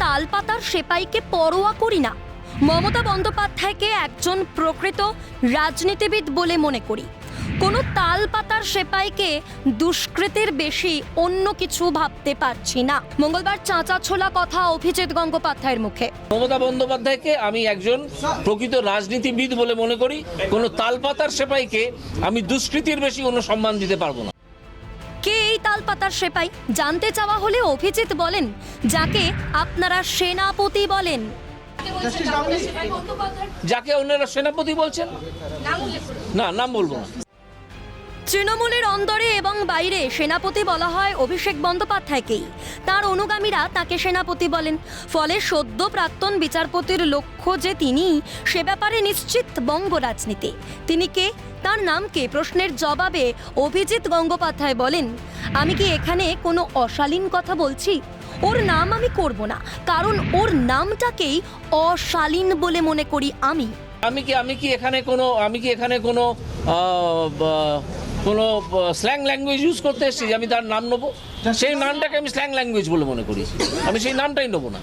তালপাতার সেপাইকে পরোয়া করি না। মমতা বন্দ্যোপাধ্যায়কে একজন প্রকৃত রাজনীতিবিদ বলে মনে করি। কোনো তালপাতার সেপাইকে দুষ্কৃতের বেশি অন্য কিছু ভাবতে পারছি না। মঙ্গলবার চাঁচা ছোলা কথা অভিজিৎ গঙ্গোপাধ্যায়ের মুখে। মমতা বন্দ্যোপাধ্যায়কে আমি একজন প্রকৃত রাজনীতিবিদ বলে মনে করি। কোনো তালপাতার সেপাইকে আমি দুষ্কৃতির বেশি কোনো সম্মান দিতে পারব না। এই তালপাতার সেপাই। জানতে চাওয়া হলে অভিজিৎ বলেন যাকে আপনারা সেনাপতি বলেন। যাকে অন্যরা সেনাপতি বলছেন? না নাম বলব না। তৃণমূলের অন্দরে এবং বাইরে সেনাপতি বলা হয় অভিষেক বন্দ্যোপাধ্যায়কেই। তার অনুগামীরা তাকে সেনাপতি বলেন। ফলে সদ্য প্রাক্তন বিচারপতির লক্ষ্য যে তিনি সে ব্যাপারে নিশ্চিত বঙ্গ রাজনীতি। তিনি কে? তার নামকে প্রশ্নের জবাবে অভিজিৎ গঙ্গোপাধ্যায় বলেন আমি কি এখানে কোনো অশালীন কথা বলছি? ওর নাম আমি করব না কারণ ওর নামটাকেই অশালীন বলে মনে করি আমি। আমি কি আমি কি এখানে কোনো আমি কি এখানে কোনো কোনো স্ল্যাং ল্যাঙ্গুয়েজ ইউজ করতে এসেছি আমি তার নাম নেব? সেই নামটাকে আমি স্ল্যাং ল্যাঙ্গুয়েজ বলে মনে করি। আমি সেই নামটাই নেব না।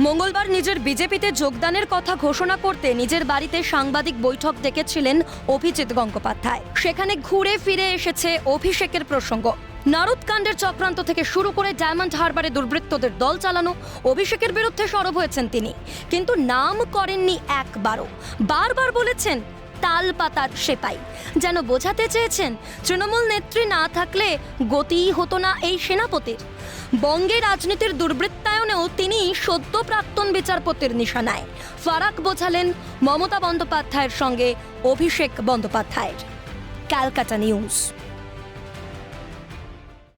মঙ্গলবার নিজের বিজেপিতে যোগদানের কথা ঘোষণা করতে নিজের বাড়িতে সাংবাদিক বৈঠক ডেকেছিলেন অভিজিৎ গঙ্গোপাধ্যায়। সেখানে ঘুরে ফিরে এসেছে অভিষেকের প্রসঙ্গ। নারদকাণ্ডের চক্রান্ত থেকে শুরু করে ডায়মন্ড হারবারে দুর্বৃত্তদের দল চালানো অভিষেকের বিরুদ্ধে সরব হয়েছেন তিনি। কিন্তু নাম করেননি একবারও। বারবার বলেছেন তালপাতার সেপাই। যেন বোঝাতে চেয়েছেন, তৃণমূল নেত্রী না থাকলে গতিই হতো না এই সেনাপতির। বঙ্গে রাজনীতির দুর্বৃত্তায়নেও তিনি সদ্য প্রাক্তন বিচারপতির নিশানায়। ফারাক বোঝালেন, মমতা বন্দ্যোপাধ্যায়ের সঙ্গে অভিষেক বন্দ্যোপাধ্যায়ের। Calcutta news.